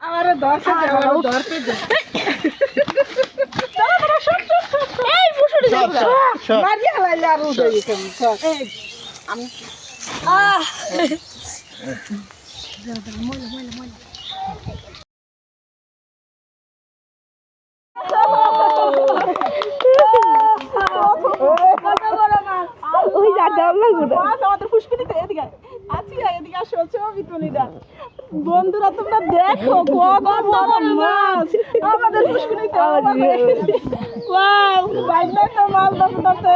আমারে ধরতে দে আমারে ধরতে এই মুসুরি মারিয়া লাইলে আর উঠে গেছে। এই আহ। ওই যা আমাদের ফুসকুনিতে এদিকে আছি এদিকে আসো ছবি তুলিটা বন্ধুরা তোমরা দেখো কত বড় মাছ। আমাদের ফুসকুনিতে ওয়াও বাইরে তো মাছ ধরতে ধরতে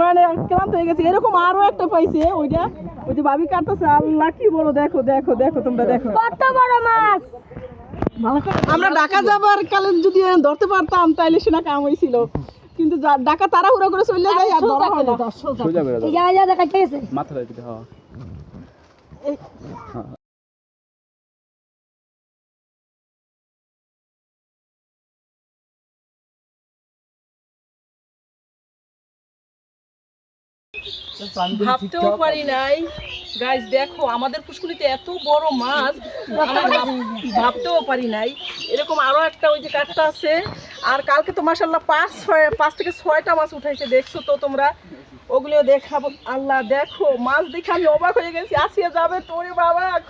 মানে ক্লান্ত হয়ে গেছে। এরকম আরও একটা পাইছে ওইটা। ওই যে ভাবি কাটতেছে আল্লাহ কি বড় দেখো দেখো দেখো তোমরা দেখো। কত বড় মাছ। আমরা ঢাকা যাবার কালে যদি ধরতে পারতাম তাইলে সেটা কাম হয়েছিল কিন্তু ডাকা তারা তাড়াহুড়ো করে চলে যায় আর ধরা হয় না। সোজা বেড়ে এই যা যা দেখা গেছে মাথা রাখতে হওয়া ভাবতেও পারি নাই। গাইজ দেখো আমাদের পুষ্কুলিতে এত বড় মাছ ভাব- ভাবতেও পারি নাই। এরকম আরও একটা ওই যে কাঠটা আছে। আর কালকে তো মাসাল্লাহ পাঁচ ছয় পাঁচ থেকে ছয়টা মাছ উঠাইছে দেখছ তো তোমরা? ওগুলিও দেখাবো। আল্লাহ দেখো মাছ দেখে আমি অবাক হয়ে গেছি। আসিয়া যাবে তোরে বাবা।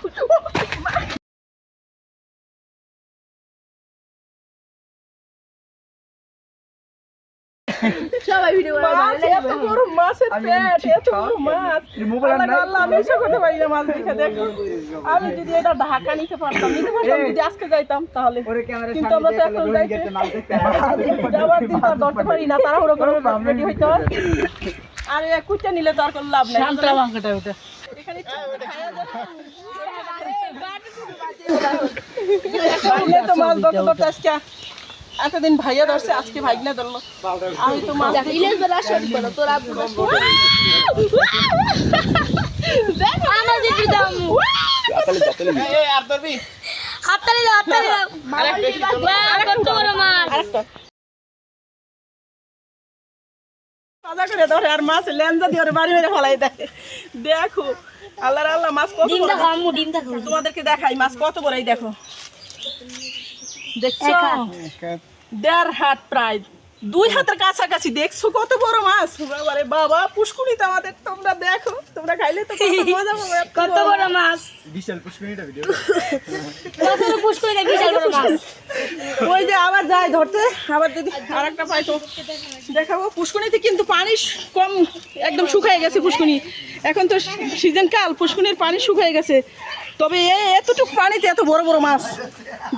সবাই ভিডিও মাছ, এত বড় মাছের পেট, এত বড় মাছ। আল্লাহ আমি বিশ্বাস করতে পারি না মাছ দেখে, দেখো। আমি যদি এটা ঢাকা নিতে পারতাম নিতে পারতাম যদি আজকে যাইতাম তাহলে। কিন্তু আমরা তো এখন যাইতে যাওয়ার দিন তো আর ধরতে পারি না তাড়াহুড়ো করে রেডি হইতে হয়। আর কুচা নিলে তো আর কোনো লাভ নাই এখানে ভাইয়া তো মাছ ধরতে ধরতে আজকে এতদিন ভাইয়া ধরছে আজকে ভাইগনা ধরলো। আমি তো হাততালি দাও হাততালি দাও। বড় মাছ করে ধরে আর মাছ লেঞ্জা দিয়ে ওরে বাড়ি মেরে ফেলাই দেয়। দেখো আল্লাহ আল্লাহ মাছ কত তোমাদেরকে দেখাই মাছ কত বড় এই দেখো। দেখছ? দেড় হাত প্রায়। দুই হাতের কাছাকাছি। দেখছ কত বড় মাছ? বাবারে বাবা পুষ্কুনিতে আমাদের তোমরা দেখো। তোমরা খাইলে তো কত মজা পাবে কত বড় মাছ। বিশাল পুষ্করিটা ভিডিও কত পুষ করে বিশাল বড় মাছ? ওই যে আবার যায় ধরতে। আবার যদি আর একটা পাই তো। দেখাবো। পুষ্কুনিতে কিন্তু পানি কম একদম শুকিয়ে গেছে পুষ্কুনি এখন তো সিজন কাল পুষ্কুনির পানি শুকিয়ে গেছে। তবে এ এতটুকু পানিতে এত বড় বড় মাছ।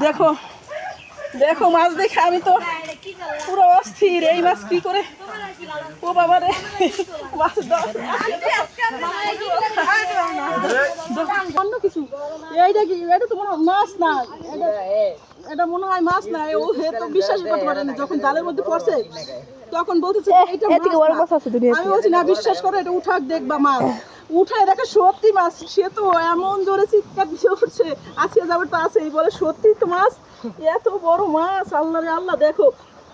দেখো। দেখো মাছ দেখে আমি তো পুরো অস্থির। এই মাছ কি করে? ও বাবা রে মাছ অন্য কিছু। এইটা কি? এটা তো মনে হয় মাছ না। এটা- এটা মনে হয় মাছ না। ও হে তো বিশ্বাস করতে পারে না। যখন জালের মধ্যে পড়ছে তখন বলতেছে এটা আমি বলছি না বিশ্বাস করো এটা উঠাক দেখবা মাছ। উঠায় দেখে সত্যি মাছ সে তো এমন জোরে চিৎকার দিয়ে উঠছে আজকে যাবে তো আছে। বলে সত্যি তো মাছ? এত বড় মাছ আল্লাহ রে আল্লাহ দেখো।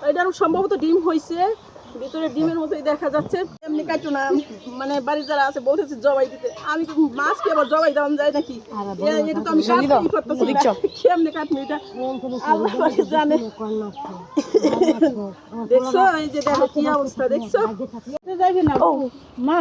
এটার সম্ভবত ডিম হইছে ভিতরে ডিমের মতোই দেখা যাচ্ছে। এমনি কাটো না মানে বাড়ির যারা আছে বলতেছে জবাই দিতে। আমি তো মাছ কি আবার জবাই দেওয়া যায় নাকি? এটা তো আমি কাটতেই পারতেছি না। কেমনে কাটবো এটা? আল্লাহ পাকে জানে। দেখছ? এই যে দেখো কি অবস্থা দেখছ? যাইবে না ও মা।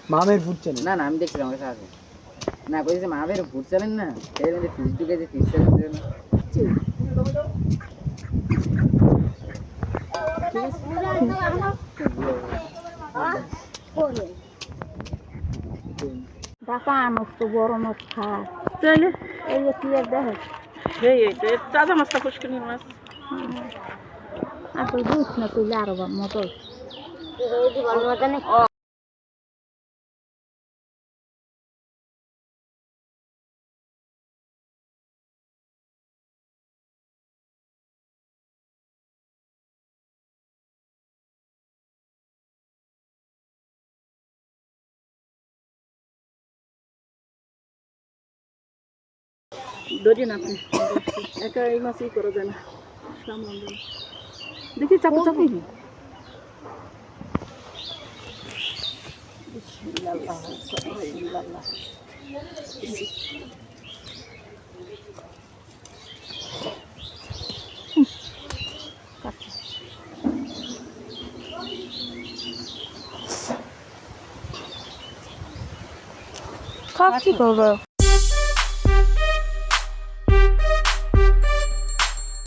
মামের ফুট চ্যানেল না না আমি দেখছিলাম না বলছি মামের ভুট চালেন না এর মধ্যে ফিস ঢুকেছে ফিস চালেন ঢাকা আনস তো বড় মাছ খায় তাইলে? এই যে ক্লিয়ার দেখো? এই এই এ তাজা মাছটা পুষ্করণী মাছ। আর তো দুধ না তুই আরও মতো ধরিয়ে না আপনি? একা এই মাছই করা যায় না। সামলাম দেখি চাপো চাপো। খাচ্ছি করব